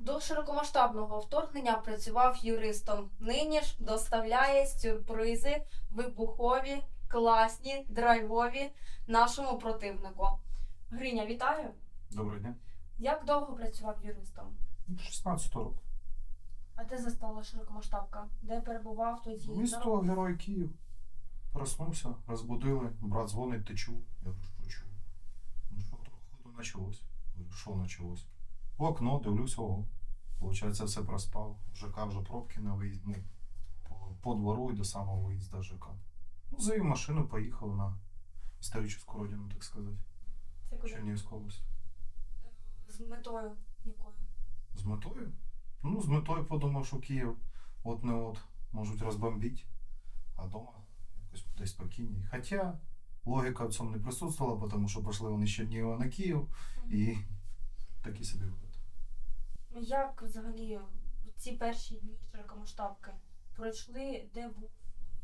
До широкомасштабного вторгнення працював юристом. Нині ж доставляє сюрпризи вибухові, класні, драйвові нашому противнику. Гриня, вітаю! Доброго дня. Як довго працював юристом? 16 року. А де застала широкомасштабка? Де перебував тоді? Місто Герой Київ. Проснувся, розбудили, брат дзвонить, ти чув. Я що чув. Ну що, походу почалось. Що почалось? В окно дивлюся, ого. Получається, все проспав. В ЖК вже пробки на виїзд. Ну, по, по двору і до самого виїзду ЖК. Ну, завів машину, поїхав на історичну родину, так сказати. Це куди? Чернігівська область. З метою якою? З метою? Ну, з метою подумав, що Київ от не от можуть розбомбити, а вдома якось буде спокійніше. Хоча логіка в цьому не присутствувала, тому що пішли вони з Чернігова на Київ і такий собі вигляд. Як взагалі ці перші дні широкомасштабки пройшли, де був,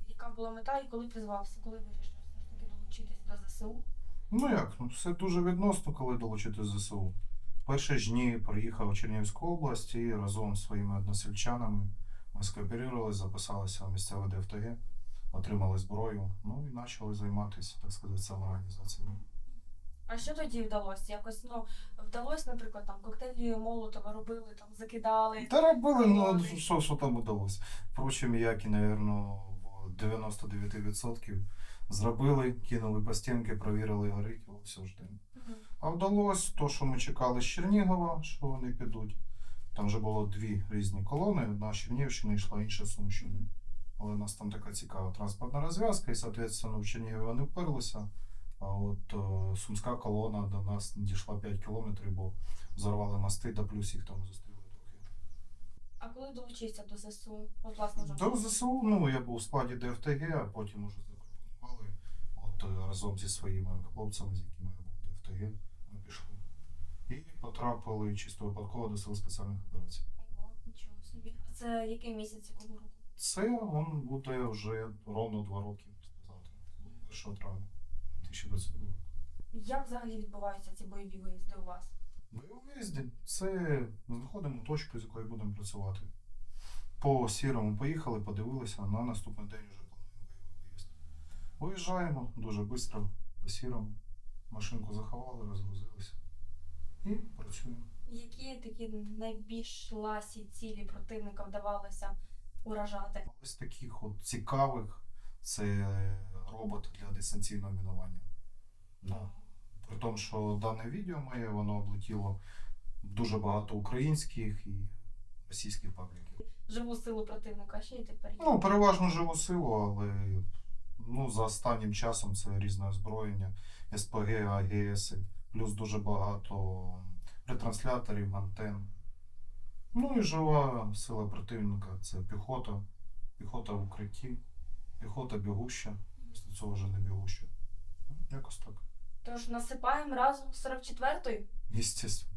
яка була мета і коли призвався, коли вирішив все ж таки долучитися до ЗСУ? Ну як, ну все дуже відносно, коли долучити ЗСУ. Перші ж дні приїхав у Чернігівську область і разом з своїми односельчанами ми скооперувалися, записалися в місцеве ДФТГ, отримали зброю, ну і почали займатися, так сказати, самоорганізацією. А що тоді вдалося? Якось ну вдалося, наприклад, там коктейлі Молотова робили, там закидали. Та робили, ну що, що там удалося. Впрочем, як і, напевно, в 99% зробили, кинули по стінки, провірили горить, о, все ждемо. Мгм. А вдалося то, що ми чекали з Чернігова, що вони підуть. Там вже було дві різні колони, одна з Чернігівщини йшла, інша з Сумщини. Але у нас там така цікава транспортна розв'язка, і, соответственно, в Чернігові вони вперлися. А от е, сумська колона до нас не дійшла 5 кілометрів, бо взорвали мости, та плюс їх там зустріли трохи. А коли долучився до ЗСУ? От власне вже. До ЗСУ, ну, я був у складі ДФТГ, а потім уже запропонували. От е, разом зі своїми хлопцями, з якими я був в ДФТГ, ми пішли. І потрапили чисто випадково до сил спеціальних операцій. Ого, нічого собі. А це який місяць якого року? Це он буде вже ровно два роки завтра. 1 травня 2022 року. Як взагалі відбуваються ці бойові виїзди у вас? Бойовий виїзді це знаходимо точку, з якої будемо працювати. По сірому поїхали, подивилися, на наступний день вже плануємо бойовий виїзд. Виїжджаємо дуже швидко по сірому. Машинку заховали, розгрузилися. І працюємо. Які такі найбільш ласі цілі противника вдавалося уражати? Ось таких от цікавих це робот для дистанційного мінування. Да. При тому, що дане відео моє, воно облетіло дуже багато українських і російських пабліків. Живу силу противника, ще й тепер є. Ну, переважно живу силу, але ну, за останнім часом це різне озброєння, СПГ, АГС, плюс дуже багато ретрансляторів, антен. Ну і жива сила противника це піхота, піхота в укритті, піхота бігуща, після цього вже не бігуща. Ну, Якось так. Тож насипаємо разом з 44-ю. Естественно.